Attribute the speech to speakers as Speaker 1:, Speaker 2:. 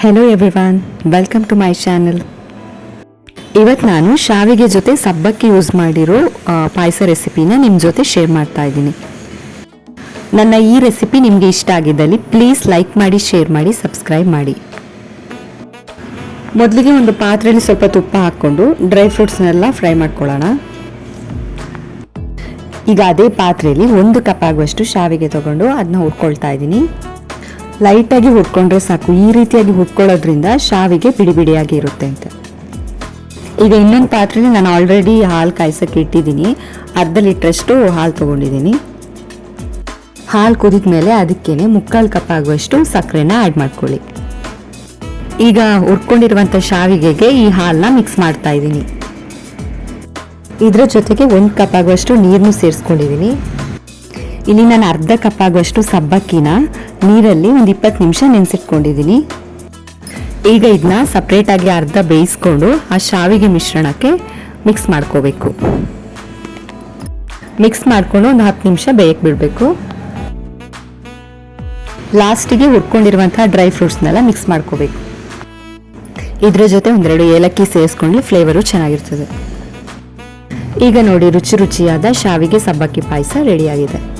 Speaker 1: Hello everyone welcome to my channel ಇವತ್ತು ನಾನು ಶಾವಿಗೆ ಜೊತೆ ಸಬ್ಬಕ್ಕಿ ಯೂಸ್ ಮಾಡಿರೋ ಪಾಯಸ ರೆಸಿಪಿನ ನಿಮ್ಮ ಜೊತೆ ಶೇರ್ ಮಾಡ್ತಾ ಇದ್ದೀನಿ. ನನ್ನ ಈ ರೆಸಿಪಿ ನಿಮಗೆ ಇಷ್ಟ ಆಗಿದ್ದಲ್ಲಿ ಪ್ಲೀಸ್ ಲೈಕ್ ಮಾಡಿ ಶೇರ್ ಮಾಡಿ ಸಬ್ಸ್ಕ್ರೈಬ್ ಮಾಡಿ. ಮೊದಲಿಗೆ ಒಂದು ಪಾತ್ರೆಯಲ್ಲಿ ಸ್ವಲ್ಪ ತುಪ್ಪ ಹಾಕ್ಕೊಂಡು ಡ್ರೈ ಫ್ರೂಟ್ಸ್ನೆಲ್ಲ ಫ್ರೈ ಮಾಡ್ಕೊಳ್ಳೋಣ. ಈಗ ಅದೇ ಪಾತ್ರೆಯಲ್ಲಿ ಒಂದು ಕಪ್ ಆಗುವಷ್ಟು ಶಾವಿಗೆ ತಗೊಂಡು ಅದನ್ನ ಹುರ್ಕೊಳ್ತಾ ಇದ್ದೀನಿ. ಲೈಟಾಗಿ ಹುಟ್ಕೊಂಡ್ರೆ ಸಾಕು. ಈ ರೀತಿಯಾಗಿ ಹುಟ್ಕೊಳ್ಳೋದ್ರಿಂದ ಶಾವಿಗೆ ಬಿಡಿ ಬಿಡಿಯಾಗಿ ಇರುತ್ತೆ ಅಂತ. ಈಗ ಇನ್ನೊಂದು ಪಾತ್ರೆಲಿ ನಾನು ಆಲ್ರೆಡಿ ಹಾಲು ಕಾಯಿಸೋಕೆ ಇಟ್ಟಿದ್ದೀನಿ. ಅರ್ಧ ಲೀಟ್ರಷ್ಟು ಹಾಲು ತೊಗೊಂಡಿದ್ದೀನಿ. ಹಾಲು ಕುದಿದ ಮೇಲೆ ಅದಕ್ಕೇನೆ ಮುಕ್ಕಾಲು ಕಪ್ ಆಗುವಷ್ಟು ಸಕ್ಕರೆನ ಆ್ಯಡ್ ಮಾಡ್ಕೊಳ್ಳಿ. ಈಗ ಹುರ್ಕೊಂಡಿರುವಂಥ ಶಾವಿಗೆಗೆ ಈ ಹಾಲನ್ನ ಮಿಕ್ಸ್ ಮಾಡ್ತಾ ಇದ್ದೀನಿ. ಇದರ ಜೊತೆಗೆ ಒಂದು ಕಪ್ ಆಗುವಷ್ಟು ನೀರನ್ನು ಸೇರಿಸ್ಕೊಂಡಿದ್ದೀನಿ. ಇಲ್ಲಿ ನಾನು ಅರ್ಧ ಕಪ್ ಆಗುವಷ್ಟು ಸಬ್ಬಕ್ಕಿನ ನೀರಲ್ಲಿ ಒಂದು ಇಪ್ಪತ್ತು ನಿಮಿಷ ನೆನೆಸಿಟ್ಕೊಂಡಿದ್ದೀನಿ ಈಗ ಇದನ್ನ ಸಪ್ರೇಟಾಗಿ ಅರ್ಧ ಬೇಯಿಸ್ಕೊಂಡು ಆ ಶಾವಿಗೆ ಮಿಶ್ರಣಕ್ಕೆ ಮಿಕ್ಸ್ ಮಾಡ್ಕೋಬೇಕು. ಮಿಕ್ಸ್ ಮಾಡಿಕೊಂಡು ಒಂದು ಹತ್ತು ನಿಮಿಷ ಬೇಯಕ್ಕೆ ಬಿಡಬೇಕು. ಲಾಸ್ಟಿಗೆ ಹುರ್ಕೊಂಡಿರುವಂತಹ ಡ್ರೈ ಫ್ರೂಟ್ಸ್ನೆಲ್ಲ ಮಿಕ್ಸ್ ಮಾಡ್ಕೋಬೇಕು. ಇದ್ರ ಜೊತೆ ಒಂದೆರಡು ಏಲಕ್ಕಿ ಸೇರಿಸ್ಕೊಂಡು ಫ್ಲೇವರು ಚೆನ್ನಾಗಿರ್ತದೆ. ಈಗ ನೋಡಿ ರುಚಿ ರುಚಿಯಾದ ಶಾವಿಗೆ ಸಬ್ಬಕ್ಕಿ ಪಾಯಸ ರೆಡಿಯಾಗಿದೆ